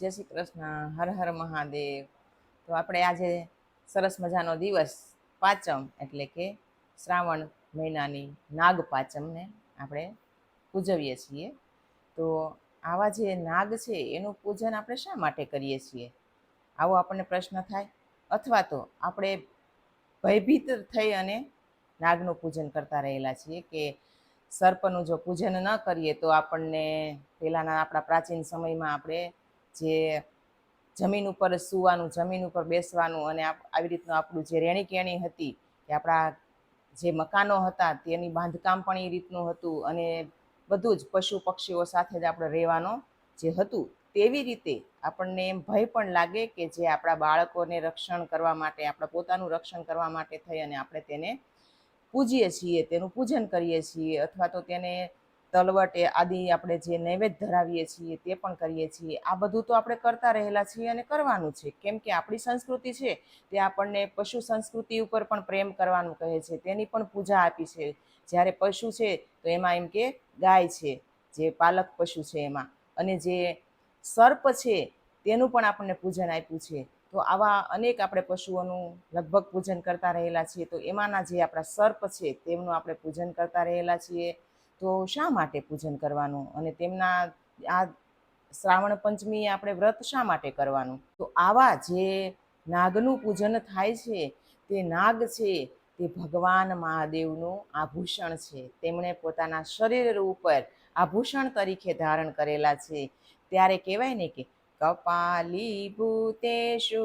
જય શ્રી કૃષ્ણ, હર હર મહાદેવ. તો આપણે આજે સરસ મજાનો દિવસ, પાંચમ એટલે કે શ્રાવણ મહિનાની નાગ પાંચમને આપણે ઉજવીએ છીએ. તો આવા જે નાગ છે, એનું પૂજન આપણે શા માટે કરીએ છીએ? આવો આપણને પ્રશ્ન થાય. અથવા તો આપણે ભયભીત થઈ અને નાગનું પૂજન કરતા રહેલા છીએ કે સર્પનું જો પૂજન ન કરીએ, તો આપણને પહેલાંના આપણા પ્રાચીન સમયમાં આપણે જે જમીન ઉપર સૂવાનું, જમીન ઉપર બેસવાનું અને આવી રીતનું આપણું જે રહેણી કહેણી હતી કે આપણા જે મકાનો હતા તેની બાંધકામ પણ એ રીતનું હતું અને બધું જ પશુ પક્ષીઓ સાથે જ આપણે રહેવાનો જે હતું તેવી રીતે આપણને એમ ભય પણ લાગે કે જે આપણા બાળકોને રક્ષણ કરવા માટે, આપણા પોતાનું રક્ષણ કરવા માટે થઈ અને આપણે તેને પૂજીએ છીએ, તેનું પૂજન કરીએ છીએ અથવા તો તેને તલવટ આદિ આપણે જે નૈવેદ્ય ધરાવીએ છીએ તે પણ કરીએ છીએ. આ બધું તો આપણે કરતા રહેલા છીએ અને કરવાનું છે. કેમ કે આપણી સંસ્કૃતિ છે તે આપણને પશુ સંસ્કૃતિ ઉપર પણ પ્રેમ કરવાનું કહે છે. તેની પણ પૂજા આપી છે. જ્યારે પશુ છે તો એમાં એમ કે ગાય છે, જે પાલક પશુ છે એમાં. અને જે સર્પ છે તેનું પણ આપણને પૂજન આપ્યું છે. તો આવા અનેક આપણે પશુઓનું લગભગ પૂજન કરતા રહેલા છીએ. તો એમાંના જે આપણા સર્પ છે તેમનું આપણે પૂજન કરતા રહેલા છીએ. તો શા માટે પૂજન કરવાનું? અને તેમના આ શ્રાવણ પંચમી આપણે વ્રત શા માટે કરવાનું? તો આવા જે નાગનું પૂજન થાય છે, તે નાગ છે, તે ભગવાન મહાદેવનું આભૂષણ છે. તેમણે પોતાના શરીર ઉપર આભૂષણ તરીકે ધારણ કરેલા છે. ત્યારે કહેવાય ને કે કપાલી ભૂતેશુ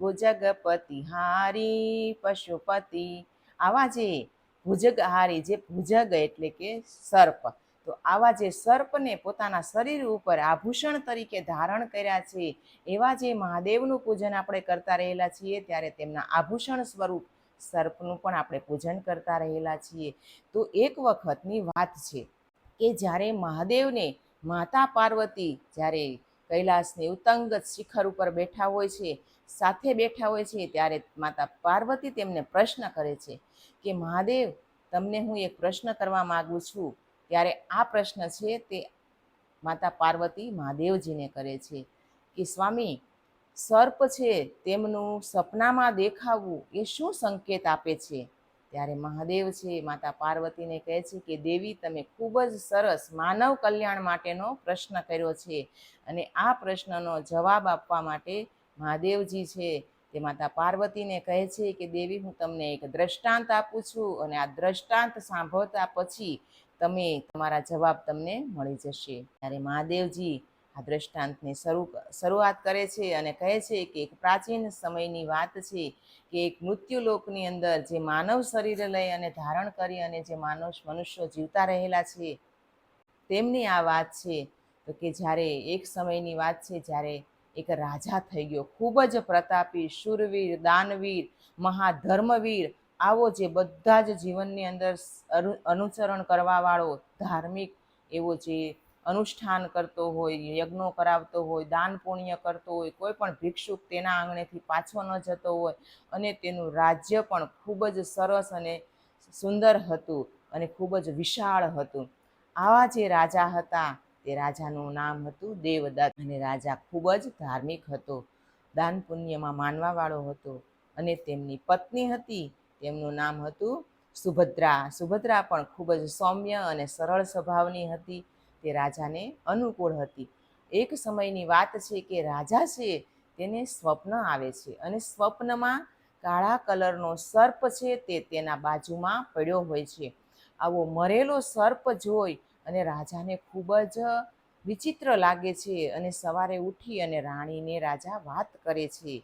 ભુજગપતિ હારી પશુપતિ. આવા જે ભુજગહારી જે ભુજગ એટલે કે સર્પ. તો આવા જે સર્પને પોતાના શરીર ઉપર આભૂષણ તરીકે ધારણ કર્યા છે, એવા જે મહાદેવનું પૂજન આપણે કરતા રહેલા છીએ, ત્યારે તેમના આભૂષણ સ્વરૂપ સર્પનું પણ આપણે પૂજન કરતા રહેલા છીએ. તો એક વખતની વાત છે કે જ્યારે મહાદેવને માતા પાર્વતી જ્યારે કૈલાસની ઉત્તંગત શિખર ઉપર બેઠા હોય છે સાથે બેઠા હોય છે, ત્યારે માતા પાર્વતી તેમને પ્રશ્ન કરે છે કે, મહાદેવ, તમને હું એક પ્રશ્ન કરવા માગું છું. ત્યારે આ પ્રશ્ન છે તે માતા પાર્વતી મહાદેવજીને કરે છે કે, સ્વામી, સર્પ છે, તેમનું સપનામાં દેખાવું એ શું સંકેત આપે છે? ત્યારે મહાદેવ છે માતા પાર્વતીને કહે છે કે, દેવી, તમે ખૂબ જ સરસ માનવ કલ્યાણ માટેનો પ્રશ્ન કર્યો છે અને આ પ્રશ્નનો જવાબ આપવા માટે મહાદેવજી છે તે માતા પાર્વતીને કહે છે કે, દેવી, હું તમને એક દ્રષ્ટાંત આપું છું અને આ દ્રષ્ટાંત સાંભળતા પછી તમે તમારા જવાબ તમને મળી જશે. ત્યારે મહાદેવજી આ દ્રષ્ટાંતની શરૂ શરૂઆત કરે છે અને કહે છે કે, એક પ્રાચીન સમયની વાત છે કે એક મૃત્યુલોકની અંદર જે માનવ શરીર લઈ અને ધારણ કરી અને જે માનવ મનુષ્યો જીવતા રહેલા છે, તેમની આ વાત છે. તો કે, જ્યારે એક સમયની વાત છે, જ્યારે એક રાજા થઈ ગયો. ખૂબ જ પ્રતાપી, શૂરવીર, દાનવીર, મહાધર્મવીર, આવો જે બધા જ જીવનની અંદર અનુ- અનુસરણ કરવાવાળો ધાર્મિક એવો જે અનુષ્ઠાન કરતો હોય, યજ્ઞો કરાવતો હોય, દાન પુણ્ય કરતો હોય, કોઈ પણ ભિક્ષુક તેના આંગણેથી પાછો ન જતો હોય અને તેનું રાજ્ય પણ ખૂબ જ સરસ અને સુંદર હતું અને ખૂબ જ વિશાળ હતું. આવા જે રાજા હતા તે રાજાનું નામ હતું દેવદત્ત અને રાજા ખૂબ જ ધાર્મિક હતો. દાન પુણ્યમાં માનવાવાળો હતો અને તેમની પત્ની હતી. તેમનું નામ હતું સુભદ્રા. સુભદ્રા પણ ખૂબ જ સૌમ્ય અને સરળ સ્વભાવની હતી. તે રાજાને અનુકૂળ હતી. એક સમયની વાત છે કે રાજા છે તેને સ્વપ્ન આવે છે અને સ્વપ્નમાં કાળા કલરનો સર્પ છે તે તેના બાજુમાં પડ્યો હોય છે. આવો મરેલો સર્પ જોઈ અને રાજાને ખૂબ જ વિચિત્ર લાગે છે અને સવારે ઉઠી અને રાણીને રાજા વાત કરે છે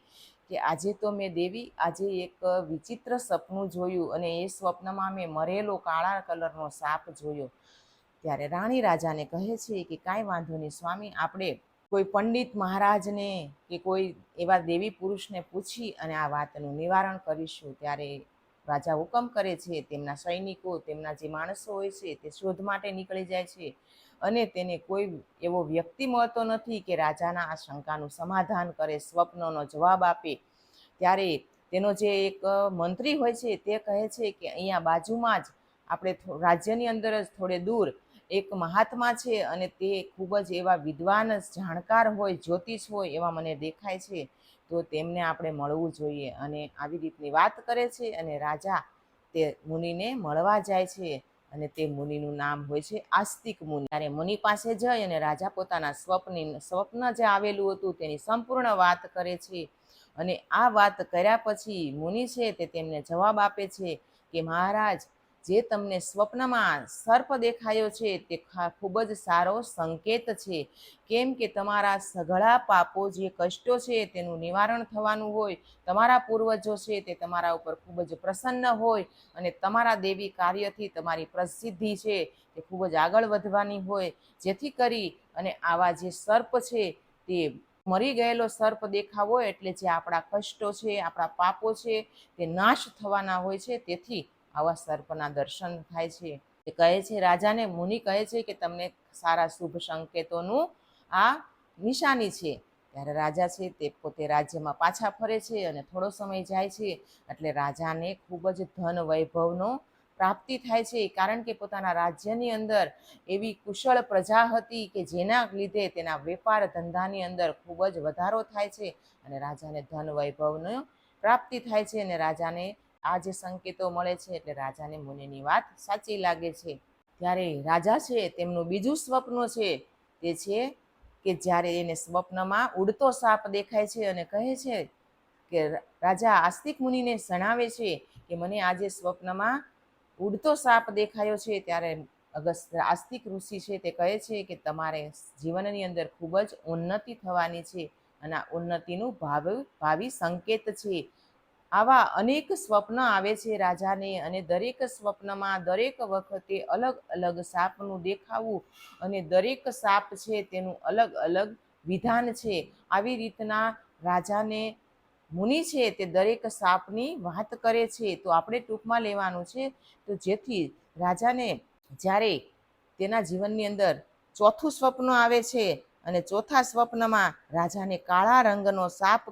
કે આજે તો મેં દેવી, આજે એક વિચિત્ર સપનું જોયું અને એ સ્વપ્નમાં મેં મરેલો કાળા કલરનો સાપ જોયો. ત્યારે રાણી રાજાને કહે છે કે કાંઈ વાંધો નહીં સ્વામી, આપણે કોઈ પંડિત મહારાજને કે કોઈ એવા દેવી પુરુષને પૂછી અને આ વાતનું નિવારણ કરીશું. ત્યારે રાજા હુકમ કરે છે, તેમના સૈનિકો, તેમના જે માણસો હોય છે, તે શોધ માટે નીકળી જાય છે. અને તેને કોઈ એવો વ્યક્તિ મળતો નથી કે રાજાના આ શંકાનું સમાધાન કરે, સ્વપ્નનો જવાબ આપે. ત્યારે તેનો જે એક મંત્રી હોય છે, તે કહે છે કે અહીંયા બાજુમાં જ આપણે રાજ્યની અંદર જ થોડે દૂર એક મહાત્મા છે અને તે ખૂબ જ એવા વિદ્વાન, જાણકાર હોય, જ્યોતિષ હોય એવા મને દેખાય છે. તો તેમને આપણે મળવું જોઈએ. અને આવી રીતની વાત કરે છે અને રાજા તે મુનિને મળવા જાય છે અને તે મુનિનું નામ હોય છે આસ્તિક મુનિ. ત્યારે મુનિ પાસે જઈ અને રાજા પોતાના સ્વપ્ન સ્વપ્ન જે આવેલું હતું તેની સંપૂર્ણ વાત કરે છે. અને આ વાત કર્યા પછી મુનિ છે તે તેમને જવાબ આપે છે કે મહારાજ જે તમને સ્વપ્નમાં સર્પ દેખાયો છે તે ખૂબ જ સારો સંકેત છે. કેમ કે તમારા સઘળા પાપો જે કષ્ટો છે તેનું નિવારણ થવાનું હોય, તમારા પૂર્વજો છે તે તમારા ઉપર ખૂબ જ પ્રસન્ન હોય અને તમારા દેવી કાર્યથી તમારી પ્રસિદ્ધિ છે તે ખૂબ જ આગળ વધવાની હોય. જેથી કરી અને આવા જે સર્પ છે તે મરી ગયેલો સર્પ દેખાવો એટલે જે આપણા કષ્ટો છે, આપણા પાપો છે તે નાશ થવાના હોય છે. તેથી આવા સર્પના દર્શન થાય છે. તે કહે છે, રાજાને મુનિ કહે છે કે તમને સારા શુભ સંકેતોનું આ નિશાની છે. ત્યારે રાજા છે તે પોતે રાજ્યમાં પાછા ફરે છે અને થોડો સમય જાય છે એટલે રાજાને ખૂબ જ ધન વૈભવનો પ્રાપ્તિ થાય છે. કારણ કે પોતાના રાજ્યની અંદર એવી કુશળ પ્રજા હતી કે જેના લીધે તેના વેપાર ધંધાની અંદર ખૂબ જ વધારો થાય છે અને રાજાને ધન વૈભવનો પ્રાપ્તિ થાય છે અને રાજાને આ જે સંકેતો મળે છે એટલે રાજાને મુનિની વાત સાચી લાગે છે. ત્યારે રાજા છે, તેમનું બીજું સ્વપ્ન છે તે છે કે જ્યારે એને સ્વપ્નમાં ઉડતો સાપ દેખાય છે અને કહે છે કે રાજા, આસ્તિક મુનિને જણાવે છે કે મને આજે સ્વપ્નમાં ઉડતો સાપ દેખાયો છે. ત્યારે અગસ્ત આસ્તિક ઋષિ છે તે કહે છે કે તમારે જીવનની અંદર ખૂબ જ ઉન્નતિ થવાની છે અને આ ઉન્નતિનું ભાવ, ભાવિ સંકેત છે. આવા અનેક સ્વપ્ન આવે છે રાજાને અને દરેક સ્વપ્નમાં દરેક વખતે અલગ અલગ સાપનું દેખાવું અને દરેક સાપ છે તેનું અલગ અલગ વિધાન છે. આવી રીતના રાજાને મુનિ છે તે દરેક સાપની વાત કરે છે. તો આપણે ટૂંકમાં લેવાનું છે તો જેથી રાજાને જ્યારે તેના જીવનની અંદર ચોથું સ્વપ્ન આવે છે અને ચોથા સ્વપ્નમાં રાજાને કાળા રંગનો સાપ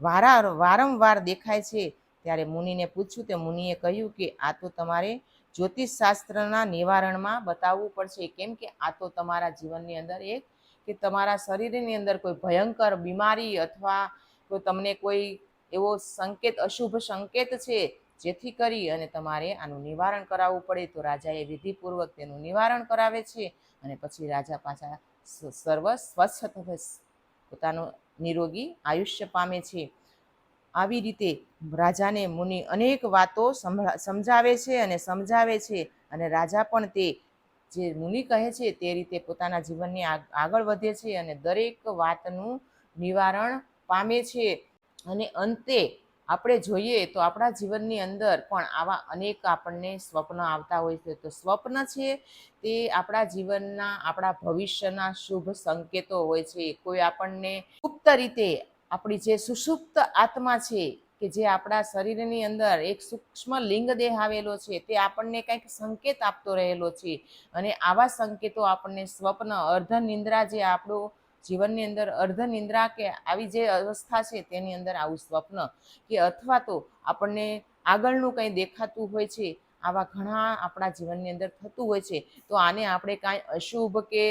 વારા વારંવાર દેખાય છે. ત્યારે મુનિને પૂછ્યું, તે મુનિએ કહ્યું કે, આ તો તમારે જ્યોતિષ શાસ્ત્રના નિવારણમાં બતાવવું પડશે. કેમ કે આ તો તમારા જીવનની અંદર એક કે તમારા શરીરની અંદર કોઈ ભયંકર બીમારી અથવા તો તમને કોઈ એવો સંકેત, અશુભ સંકેત છે, જેથી કરી અને તમારે આનું નિવારણ કરાવવું પડે. તો રાજાએ વિધિપૂર્વક તેનું નિવારણ કરાવે છે અને પછી રાજા પાછા સર્વ સ્વચ્છ તથા પોતાનું નિરોગી આયુષ્ય પામે છે. આવી રીતે રાજાને મુનિ અનેક વાતો સમજાવે છે અને સમજાવે છે અને રાજા પણ તે જે મુનિ કહે છે તે રીતે પોતાના જીવનને આગ- આગળ વધે છે અને દરેક વાતનું નિવારણ પામે છે. અને અંતે આપણે જોઈએ તો આપણા જીવનની અંદર પણ આવા અનેક આપણને સ્વપ્ન આવતા હોય છે. તો સ્વપ્ન છે તે આપણા જીવનના, આપણા ભવિષ્યના શુભ સંકેતો હોય છે. કોઈ આપણને ગુપ્ત રીતે આપણી જે સુષુપ્ત આત્મા છે કે જે આપણા શરીરની અંદર એક સૂક્ષ્મ લિંગ દેહ આવેલો છે તે આપણને કંઈક સંકેત આપતો રહેલો છે. અને આવા સંકેતો આપણને સ્વપ્ન અર્ધ નિંદ્રા જે આપણું જીવનની અંદર અર્ધ નિંદ્રા કે આવી જે અવસ્થા છે તેની અંદર આવું સ્વપ્ન કે અથવા તો આપણને આગળનું કંઈ દેખાતું હોય છે, આવા ઘણા આપણા જીવનની અંદર થતું હોય છે, તો આને આપણે કાંઈ અશુભ કે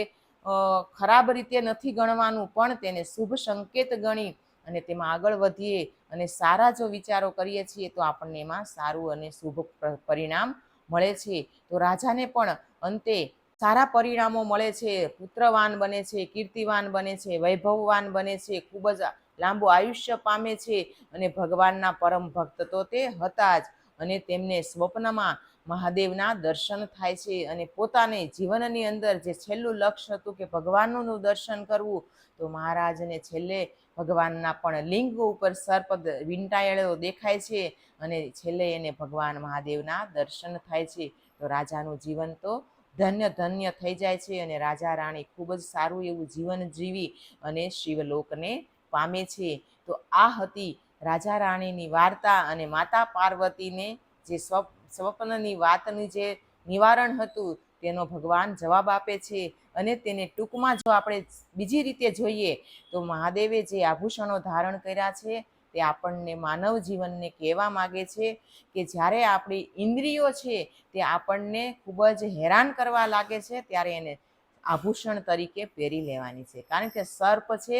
ખરાબ રીતે નથી ગણવાનું, પણ તેને શુભ સંકેત ગણી અને તેમાં આગળ વધીએ અને સારા જો વિચારો કરીએ છીએ, તો આપણને એમાં સારું અને શુભ પરિણામ મળે છે. તો રાજાને પણ અંતે સારા પરિણામો મળે છે, પુત્રવાન બને છે, કીર્તિવાન બને છે, વૈભવવાન બને છે, ખૂબ જ લાંબુ આયુષ્ય પામે છે અને ભગવાનના પરમ ભક્ત તો તે હતા જ અને તેમને સ્વપ્નમાં મહાદેવના દર્શન થાય છે અને પોતાને જીવનની અંદર જે છેલ્લું લક્ષ્ય હતું કે ભગવાનનું દર્શન કરવું, તો મહારાજને છેલ્લે ભગવાનના પણ લિંગ ઉપર સર્પ વિંટાયેલો વીંટાયેલો દેખાય છે અને છેલ્લે એને ભગવાન મહાદેવના દર્શન થાય છે. તો રાજાનું જીવન તો ધન્ય ધન્ય થઈ જાય છે અને રાજા રાણી ખૂબ જ સારું એવું જીવન જીવી અને શિવલોકને પામે છે. તો આ હતી રાજા રાણીની વાર્તા અને માતા પાર્વતીને જે સ્વ સ્વપ્નની વાતની જે નિવારણ હતું તેનો ભગવાન જવાબ આપે છે અને તેને ટૂંકમાં જો આપણે બીજી રીતે જોઈએ તો મહાદેવે જે આભૂષણો ધારણ કર્યા છે તે આપણને માનવ જીવનને કહેવા માગે છે કે જ્યારે આપણી ઇન્દ્રિયો છે તે આપણને ખૂબ જ હેરાન કરવા લાગે છે, ત્યારે એને આભૂષણ તરીકે પહેરી લેવાની છે. કારણ કે સર્પ છે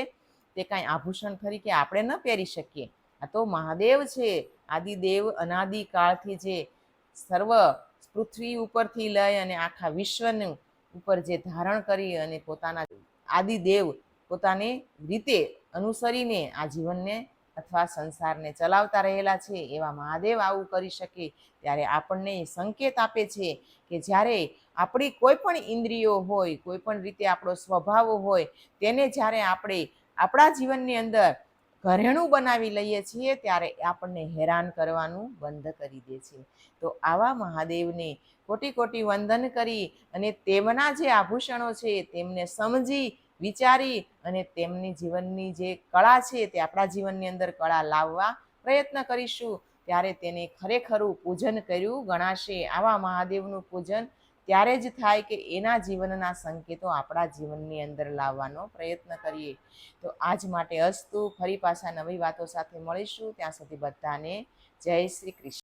તે કાંઈ આભૂષણ તરીકે આપણે ન પહેરી શકીએ. આ તો મહાદેવ છે. આદિદેવ અનાદિ કાળથી જે સર્વ પૃથ્વી ઉપરથી લઈ અને આખા વિશ્વનું ઉપર જે ધારણ કરી અને પોતાના આદિદેવ પોતાની રીતે અનુસરીને આ જીવનને અથવા સંસારને ચલાવતા રહેલા છે એવા મહાદેવ આવું કરી શકે ત્યારે આપણને સંકેત આપે છે કે જ્યારે આપણી કોઈ પણ ઇન્દ્રિયો હોય, કોઈ પણ રીતે આપણો સ્વભાવ હોય, તેને જ્યારે આપણે આપણા જીવનની અંદર ઘરેણું બનાવી લઈએ છીએ ત્યારે આપણને હેરાન કરવાનું બંધ કરી દે છે. તો આવા મહાદેવને કોટી કોટી વંદન કરી અને તેમના જે આભૂષણો છે તેમને સમજી વિચારી અને તેમની જીવનની જે કળા છે તે આપણા જીવનની અંદર કળા લાવવા પ્રયત્ન કરીશું. ત્યારે તેને ખરેખરું પૂજન કર્યું ગણાશે. આવા મહાદેવનું પૂજન ત્યારે જ થાય કે એના જીવનના સંકેતો આપણા જીવનની અંદર લાવવાનો પ્રયત્ન કરીએ. તો આજ માટે અસ્તુ. ફરી પાછા નવી વાતો સાથે મળીશું. ત્યાં સુધી બધાને જય શ્રી કૃષ્ણ.